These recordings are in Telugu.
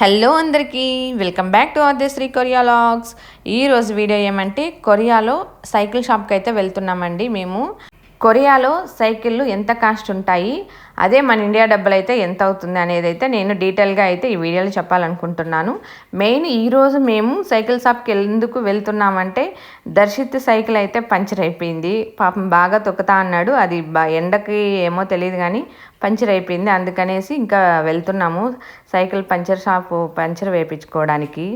హలో అందరికీ welcome back to Sri Korea vlogs. ఈరోజు వీడియో ఏమంటే కొరియాలో సైకిల్ షాప్కి అయితే వెళ్తున్నామండి మేము. కొరియాలో సైకిళ్ళు ఎంత కాస్ట్ ఉంటాయి అదే మన ఇండియా డబ్బులు అయితే ఎంత అవుతుంది అనేది అయితే నేను డీటెయిల్గా అయితే ఈ వీడియోలో చెప్పాలనుకుంటున్నాను. మెయిన్ ఈరోజు మేము సైకిల్ షాప్కి ఎందుకు వెళ్తున్నామంటే దర్శిత్ సైకిల్ అయితే పంచర్ అయిపోయింది. పాపం బాగా తొక్కుతా అన్నాడు. అది బా ఎండకి ఏమో తెలియదు కానీ పంచర్ అయిపోయింది. అందుకనేసి ఇంకా వెళ్తున్నాము. సైకిల్ పంచర్ షాపు పంచర్ వేయించుకోవడానికి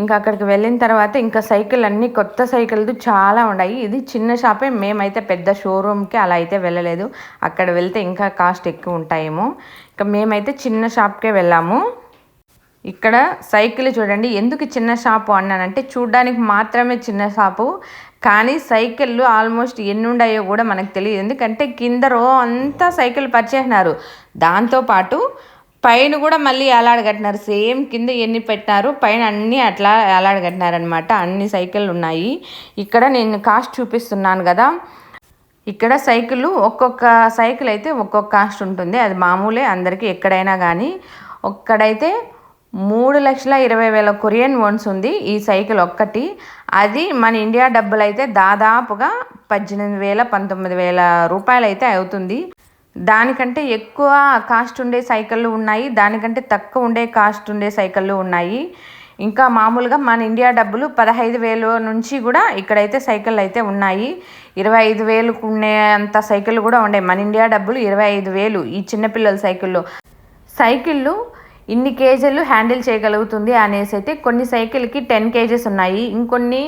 ఇంకా అక్కడికి వెళ్ళిన తర్వాత ఇంకా సైకిల్ అన్నీ కొత్త సైకిల్లు చాలా ఉన్నాయి. ఇది చిన్న షాపే. మేమైతే పెద్ద షోరూమ్కి అలా అయితే వెళ్ళలేదు. అక్కడ వెళ్తే ఇంకా కాస్ట్ ఎక్కువ ఉంటాయేమో. ఇంకా మేమైతే చిన్న షాప్కే వెళ్ళాము. ఇక్కడ సైకిల్ చూడండి. ఎందుకు చిన్న షాపు అన్నానంటే చూడ్డానికి మాత్రమే చిన్న షాపు. కానీ సైకిళ్ళు ఆల్మోస్ట్ ఎన్ని ఉన్నాయో కూడా మనకు తెలియదు. ఎందుకంటే కింద రో అంతా సైకిల్ పరిచేసినారు దాంతోపాటు పైన కూడా మళ్ళీ ఎలాడగట్టినారు సేమ్ కింద ఎన్ని పెట్టినారు పైన అన్నీ అట్లా ఎలాడగట్టినారనమాట అన్ని సైకిళ్ళు ఉన్నాయి. ఇక్కడ నేను కాస్ట్ చూపిస్తున్నాను కదా. ఇక్కడ సైకిళ్ళు ఒక్కొక్క సైకిల్ అయితే ఒక్కొక్క కాస్ట్ ఉంటుంది. అది మామూలే అందరికీ ఎక్కడైనా కానీ. ఒక్కడైతే మూడు లక్షల ఇరవై వేల కొరియన్ వన్స్ ఉంది ఈ సైకిల్ ఒక్కటి. అది మన ఇండియా డబ్బులు అయితే దాదాపుగా పద్దెనిమిది వేల పంతొమ్మిది వేల రూపాయలు అయితే అవుతుంది. దానికంటే ఎక్కువ కాస్ట్ ఉండే సైకిళ్ళు ఉన్నాయి దానికంటే తక్కువ ఉండే కాస్ట్ ఉండే సైకిళ్ళు ఉన్నాయి. ఇంకా మామూలుగా మన ఇండియా డబ్బులు పదహైదు వేలు నుంచి కూడా ఇక్కడైతే సైకిళ్ళు అయితే ఉన్నాయి. ఇరవై ఐదు వేలకు ఉండే అంత సైకిళ్ళు కూడా ఉండే. మన ఇండియా డబ్బులు ఇరవై ఐదు వేలు ఈ చిన్నపిల్లల సైకిళ్ళు. సైకిళ్ళు ఇన్ని కేజీలు హ్యాండిల్ చేయగలుగుతుంది అనేసి అయితే కొన్ని సైకిల్కి టెన్ కేజెస్ ఉన్నాయి ఇంకొన్ని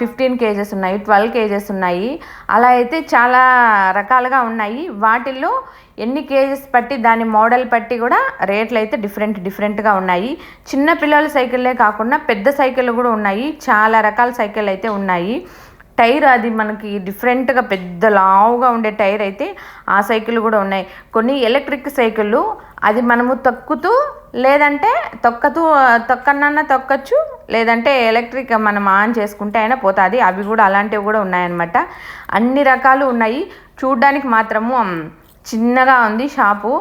ఫిఫ్టీన్ కేజెస్ ఉన్నాయి ట్వెల్వ్ కేజెస్ ఉన్నాయి. అలా అయితే చాలా రకాలుగా ఉన్నాయి. వాటిల్లో ఎన్ని కేజెస్ పట్టి దాని మోడల్ పట్టి కూడా రేట్లు అయితే డిఫరెంట్ డిఫరెంట్గా ఉన్నాయి. చిన్న పిల్లల సైకిళ్ళే కాకుండా పెద్ద సైకిళ్ళు కూడా ఉన్నాయి. చాలా రకాల సైకిల్ అయితే ఉన్నాయి. టైర్ అది మనకి డిఫరెంట్గా పెద్ద లావుగా ఉండే టైర్ అయితే ఆ సైకిల్ కూడా ఉన్నాయి. కొన్ని ఎలక్ట్రిక్ సైకిళ్ళు అది మనము తొక్కుతూ లేదంటే తొక్కతూ తొక్కనన్నా తొక్కచ్చు లేదంటే ఎలక్ట్రిక్ మనం ఆన్ చేసుకుంటే అయినా పోతుంది. అవి కూడా అలాంటివి కూడా ఉన్నాయన్నమాట. అన్ని రకాలు ఉన్నాయి. చూడ్డానికి మాత్రము చిన్నగా ఉంది షాపు.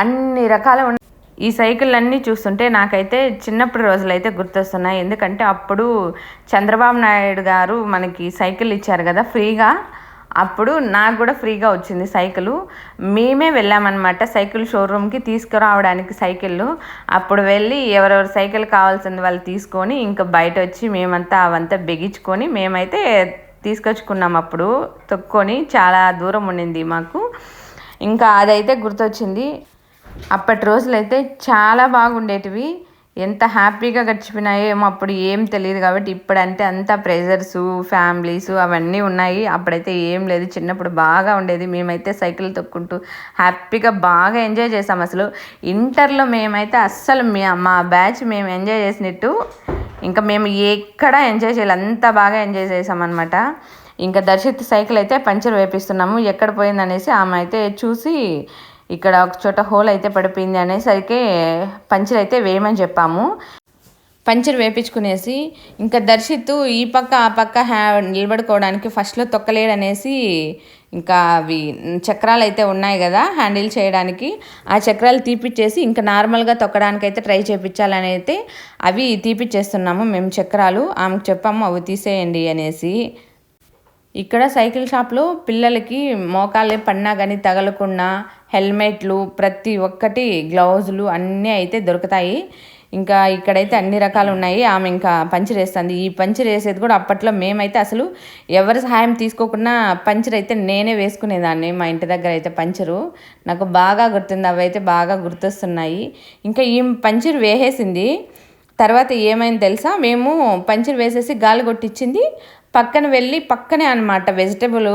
అన్ని రకాలు ఉన్నాయి ఈ సైకిల్ అన్నీ చూస్తుంటే నాకైతే చిన్నప్పటి రోజులు అయితే గుర్తొస్తున్నాయి. ఎందుకంటే అప్పుడు చంద్రబాబు నాయుడు గారు మనకి సైకిల్ ఇచ్చారు కదా ఫ్రీగా. అప్పుడు నాకు కూడా ఫ్రీగా వచ్చింది సైకిల్. మేమే వెళ్ళామన్నమాట సైకిల్ షోరూమ్కి తీసుకురావడానికి సైకిళ్ళు. అప్పుడు వెళ్ళి ఎవరెవరు సైకిల్ కావాల్సింది వాళ్ళు తీసుకొని ఇంకా బయట వచ్చి మేమంతా అవంతా బిగించుకొని మేమైతే తీసుకొచ్చుకున్నాం అప్పుడు. తొక్కొని చాలా దూరం ఉండింది మాకు. ఇంకా అదైతే గుర్తొచ్చింది. అప్పటి రోజులైతే చాలా బాగుండేటివి. ఎంత హ్యాపీగా గడిచిపోయినాయో ఏమో అప్పుడు ఏం తెలియదు కాబట్టి ఇప్పుడంటే అంతా ప్రెజర్స్ ఫ్యామిలీస్ అవన్నీ ఉన్నాయి. అప్పుడైతే ఏం లేదు. చిన్నప్పుడు బాగా ఉండేది. మేమైతే సైకిల్ తొక్కుంటూ హ్యాపీగా బాగా ఎంజాయ్ చేసాం అసలు. ఇంటర్లో మేమైతే అస్సలు మా బ్యాచ్ మేము ఎంజాయ్ చేసినట్టు ఇంకా మేము ఎక్కడ ఎంజాయ్ చేయాలి. అంత బాగా ఎంజాయ్ చేసామన్నమాట ఇంకా దర్శిత్ సైకిల్ అయితే పంచర్ వేపిస్తున్నాము. ఎక్కడ పోయిందనేసి ఆమె అయితే చూసి ఇక్కడ ఒక చోట హోల్ అయితే పడిపోయింది అనేసరికి పంచర్ అయితే వేయమని చెప్పాము. పంచర్ వేపించుకునేసి ఇంకా దర్శిత్తు ఈ పక్క ఆ పక్క హ్యా నిలబడుకోవడానికి ఫస్ట్లో తొక్కలేడనేసి ఇంకా అవి చక్రాలు అయితే ఉన్నాయి కదా హ్యాండిల్ చేయడానికి. ఆ చక్రాలు తీపిచ్చేసి ఇంకా నార్మల్గా తొక్కడానికి అయితే ట్రై చేయించాలని అయితే అవి తీపిచ్చేస్తున్నాము మేము చక్రాలు. ఆమెకు చెప్పాము అవి తీసేయండి అనేసి. ఇక్కడ సైకిల్ షాప్లో పిల్లలకి మోకాలే పడినా కానీ తగలకుండా హెల్మెట్లు ప్రతి ఒక్కటి గ్లౌజులు అన్నీ అయితే దొరుకుతాయి. ఇంకా ఇక్కడైతే అన్ని రకాలు ఉన్నాయి. ఆమె ఇంకా పంచర్ వేస్తుంది ఈ పంచర్ వేసేది కూడా అప్పట్లో మేమైతే అసలు ఎవరి సహాయం తీసుకోకుండా పంచర్ అయితే నేనే వేసుకునేదాన్ని. మా ఇంటి దగ్గర అయితే పంచరు. నాకు బాగా గుర్తుంది. అవి అయితే బాగా గుర్తొస్తున్నాయి. ఇంకా ఈ పంచర్ వేసేసింది. తర్వాత ఏమైంది తెలుసా? మేము పంచర్ వేసేసి గాలి కొట్టించింది పక్కన వెళ్ళి పక్కనే అనమాట వెజిటబుల్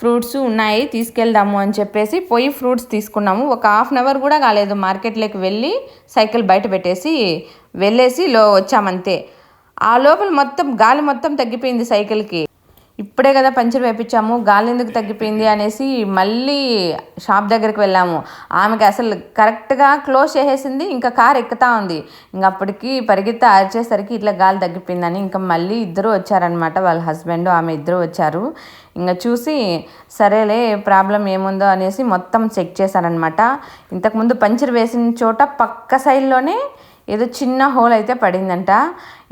ఫ్రూట్స్ ఉన్నాయి తీసుకెళ్దాము అని చెప్పేసి పోయి ఫ్రూట్స్ తీసుకున్నాము. ఒక హాఫ్ అన్ అవర్ కూడా కాలేదు. మార్కెట్లోకి వెళ్ళి సైకిల్ బయట పెట్టేసి వెళ్ళేసి లో వచ్చామంతే. ఆ లోపల మొత్తం గాలి మొత్తం తగ్గిపోయింది సైకిల్కి ఇప్పుడే కదా పంచర్ వేపించాము గాలి ఎందుకు తగ్గిపోయింది అనేసి మళ్ళీ షాప్ దగ్గరికి వెళ్ళాము. ఆమెకి అసలు కరెక్ట్గా క్లోజ్ చేసేసింది ఇంకా కార్ ఎక్కుతా ఉంది. ఇంకా అప్పటికి పరిగెత్త అరిచేసరికి ఇట్లా గాలి తగ్గిపోయిందని ఇంకా మళ్ళీ ఇద్దరు వచ్చారనమాట వాళ్ళ హస్బెండ్ ఆమె ఇద్దరు వచ్చారు. ఇంకా చూసి సరేలే ప్రాబ్లం ఏముందో? అనేసి మొత్తం చెక్ చేశారనమాట ఇంతకుముందు పంచర్ వేసిన చోట పక్క సైడ్లోనే ఏదో చిన్న హోల్ అయితే పడిందంట.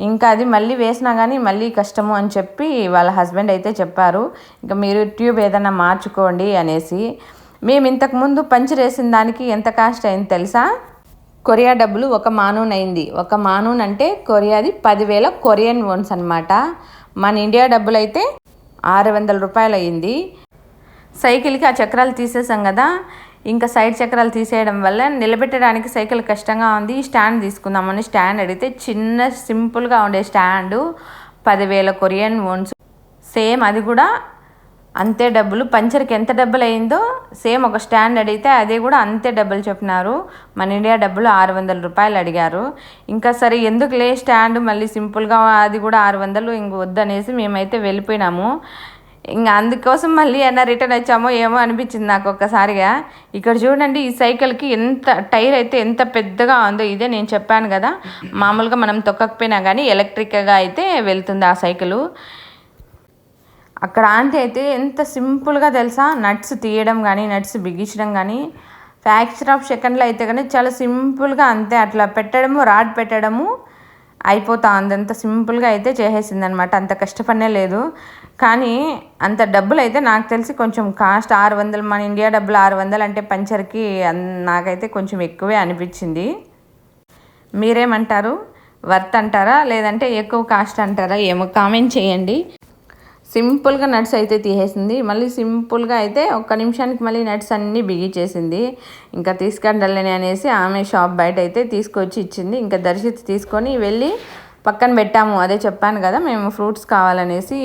ఇంకా అది మళ్ళీ వేసినా కానీ మళ్ళీ కష్టము అని చెప్పి వాళ్ళ హస్బెండ్ అయితే చెప్పారు. ఇంకా మీరు ట్యూబ్ ఏదైనా మార్చుకోండి అనేసి. మేము ఇంతకుముందు పంచర్ వేసిన దానికి ఎంత కాస్ట్ అయింది తెలుసా? కొరియా డబ్బులు ఒక మానూన్ అయింది. ఒక మానూన్ అంటే కొరియాది పదివేల కొరియన్ ఓన్స్ అనమాట మన ఇండియా డబ్బులు అయితే ఆరు వందల రూపాయలు అయ్యింది సైకిల్కి ఆ చక్రాలు తీసేసాం కదా. ఇంకా సైడ్ చక్రాలు తీసేయడం వల్ల నిలబెట్టడానికి సైకిల్ కష్టంగా ఉంది. స్టాండ్ తీసుకుందామని స్టాండ్ అడిగితే చిన్న సింపుల్గా ఉండే స్టాండు. పదివేల కొరియన్ వన్స్. సేమ్ అది కూడా అంతే డబ్బులు. పంచర్కి ఎంత డబ్బులు అయిందో సేమ్ ఒక స్టాండ్ అడిగితే అది కూడా అంతే డబ్బులు చెప్పినారు. మన ఇండియా డబ్బులు ఆరు వందల రూపాయలు అడిగారు. ఇంకా సరే ఎందుకు లే స్టాండ్ మళ్ళీ సింపుల్గా అది కూడా ఆరు వందలు ఇంక వద్దనేసి మేమైతే వెళ్ళిపోయినాము. ఇంకా అందుకోసం మళ్ళీ అయినా రిటర్న్ వచ్చామో ఏమో అనిపించింది నాకు ఒక్కసారిగా. ఇక్కడ చూడండి ఈ సైకిల్కి ఎంత టైర్ అయితే ఎంత పెద్దగా ఉందో ఇదే నేను చెప్పాను కదా. మామూలుగా మనం తొక్కకపోయినా కానీ ఎలక్ట్రిక్గా అయితే వెళ్తుంది ఆ సైకిల్ అక్కడ ఆంటీ అయితే ఎంత సింపుల్గా తెలుసా? నట్స్ తీయడం కానీ నట్స్ బిగించడం కానీ ఫ్యాక్చర్ ఆఫ్ సెకండ్లో అయితే కానీ చాలా సింపుల్గా అంతే. అట్లా పెట్టడము రాడ్ పెట్టడము అయిపోతా అంత సింపుల్గా అయితే చేసేసింది అనమాట అంత కష్టపడనే లేదు. కానీ అంత డబ్బులు అయితే నాకు తెలిసి కొంచెం కాస్ట్ ఆరు వందలు మన ఇండియా డబ్బులు ఆరు వందలు అంటే పంచర్కి నాకైతే కొంచెం ఎక్కువే అనిపించింది. మీరేమంటారు? వర్త్ అంటారా? లేదంటే ఎక్కువ కాస్ట్ అంటారా? ఏమో కామెంట్ చేయండి. సింపుల్గా నట్స్ అయితే తీసేసింది. మళ్ళీ సింపుల్గా అయితే ఒక్క నిమిషానికి మళ్ళీ నట్స్ అన్నీ బిగించేసింది. ఇంకా తీసుకెళ్ళని అనేసి ఆమె షాప్ బయట అయితే తీసుకొచ్చి ఇచ్చింది. ఇంకా దర్శిత్ తీసుకొని వెళ్ళి పక్కన పెట్టాము. అదే చెప్పాను కదా మేము ఫ్రూట్స్ కావాలనేసి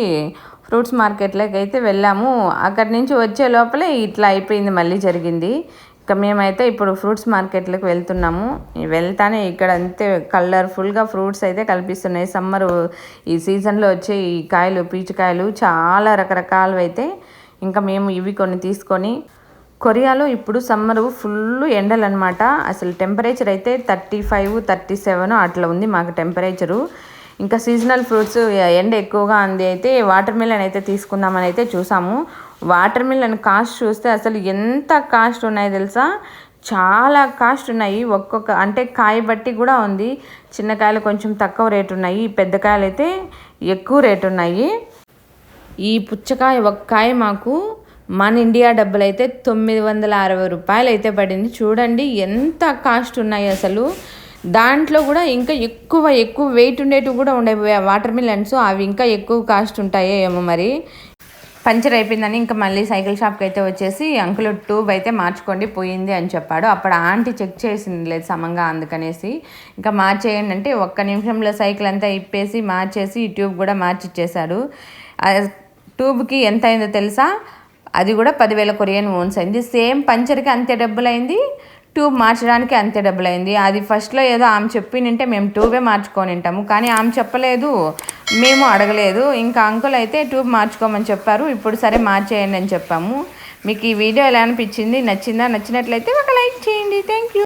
ఫ్రూట్స్ మార్కెట్లోకి అయితే వెళ్ళాము. అక్కడి నుంచి వచ్చే లోపలే ఇట్లా అయిపోయింది మళ్ళీ జరిగింది. ఇంకా మేమైతే ఇప్పుడు ఫ్రూట్స్ మార్కెట్లకు వెళ్తున్నాము. వెళ్తానే ఇక్కడ అంతే కలర్ఫుల్గా ఫ్రూట్స్ అయితే కల్పిస్తున్నాయి. సమ్మర్ ఈ సీజన్లో వచ్చే ఈ కాయలు పీచుకాయలు చాలా రకరకాలు అయితే ఇంకా మేము ఇవి కొన్ని తీసుకొని కొరియాలో ఇప్పుడు సమ్మర్ ఫుల్ ఎండలు అనమాట అసలు టెంపరేచర్ అయితే థర్టీ ఫైవ్ థర్టీ సెవెన్ అట్లా ఉంది మాకు టెంపరేచరు. ఇంకా సీజనల్ ఫ్రూట్స్ ఎండ ఎక్కువగా ఉంది అయితే వాటర్ మిలన్ అయితే తీసుకుందామని అయితే చూసాము. వాటర్ మిలన్ కాస్ట్ చూస్తే అసలు ఎంత కాస్ట్ ఉన్నాయి తెలుసా? చాలా కాస్ట్ ఉన్నాయి. ఒక్కొక్క అంటే కాయ బట్టి కూడా ఉంది. చిన్న కాయలు కొంచెం తక్కువ రేటు ఉన్నాయి. పెద్ద కాయలు అయితే ఎక్కువ రేటు ఉన్నాయి. ఈ పుచ్చకాయ ఒక కాయ మాకు మన ఇండియా డబ్బులు అయితే తొమ్మిది వందల అరవై రూపాయలు అయితే పడింది. చూడండి ఎంత కాస్ట్ ఉన్నాయి అసలు. దాంట్లో కూడా ఇంకా ఎక్కువ ఎక్కువ వెయిట్ ఉండేటివి కూడా ఉండే వాటర్ మిలన్స్ అవి ఇంకా ఎక్కువ కాస్ట్ ఉంటాయో ఏమో మరి. పంచర్ అయిపోయిందని ఇంకా మళ్ళీ సైకిల్ షాప్కి అయితే వచ్చేసి అంకుల్ ట్యూబ్ అయితే మార్చుకోండి పోయింది అని చెప్పాడు. అప్పుడు ఆంటీ చెక్ చేసింది లేదు సమంగా అందుకనేసి. ఇంకా మార్చేయండి అంటే ఒక్క నిమిషంలో సైకిల్ అంతా ఇప్పేసి మార్చేసి ఈ ట్యూబ్ కూడా మార్చిచ్చేశాడు. ట్యూబ్కి ఎంత అయిందో తెలుసా? అది కూడా పదివేల కొరియన్ ఓన్స్ అయింది. సేమ్ పంచర్కి అంతే డబ్బులు అయింది ట్యూబ్ మార్చడానికి అంతే డబ్బులు అయింది అది ఫస్ట్లో ఏదో ఆమె చెప్పినంటే మేము ట్యూబే మార్చుకొని ఉంటాము. కానీ ఆమె చెప్పలేదు మేము అడగలేదు. ఇంకా అంకుల్ అయితే ట్యూబ్ మార్చుకోమని చెప్పారు. ఇప్పుడు సరే మార్చేయండి అని చెప్పాము. మీకు ఈ వీడియో ఎలా అనిపించింది? నచ్చిందా? నచ్చినట్లయితే ఒక లైక్ చేయండి. Thank you